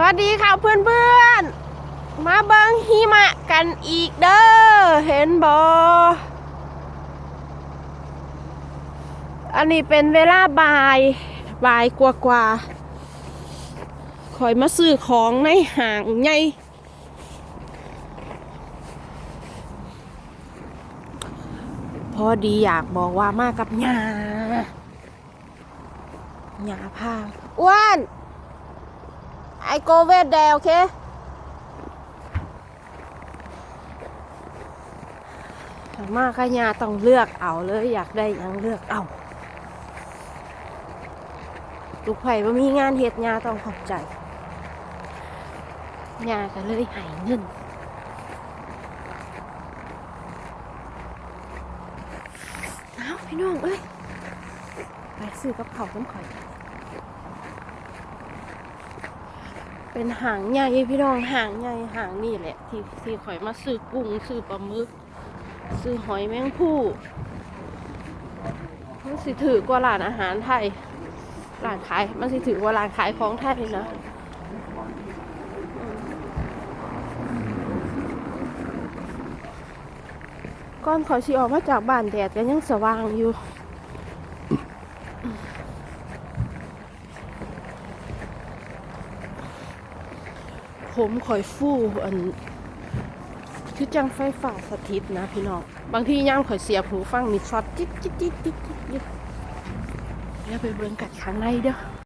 สวัสดีค่ะเพื่อนเพื่อนมาเบิงหิมะกันอีกเด้อเห็นบออันนี้เป็นเวลาบ่ายบ่ายกว่ากว่าๆคอยมาซื้อของในห้างไงพอดีอยากบอกว่ามากับยาหยาพาอ้วน I go over there okay มากขยาต้องเลือกเอาเลยอยากได้ยังเลือกเอาลูกไผ่ว่ามีงานเฮ็ดยาต้องขอบใจยาก็เลยหายเงินเอาพี่น้องเอ้ย ไปซื้อกับเขาวน้ำข่อย เป็นหางใหญ่พี่น้องหางใหญ่หางนี่แหละ ที่ที่ข่อยมาซื้อกุ้งซื้อปลาหมึกซื้อหอยแมงผู้มันสิถือกว่าร้านอาหารไทยร้านขายมันสิถือกว่าร้านขายของไทยนะก่อนขอยสิออกมาจากบ้านแดดก็ยังสว่างอยู่ ผมคอยฟู่อันคือจังไฟฟ้าสถิตนะพี่น้อง บางทีย่ามข่อยเสียบหูฟังมีช็อตจิ๊ดจิ๊ดจิ๊ดจิ๊ดจิ๊ดอย่าไปเบิ่งกัดข้างในเด้อ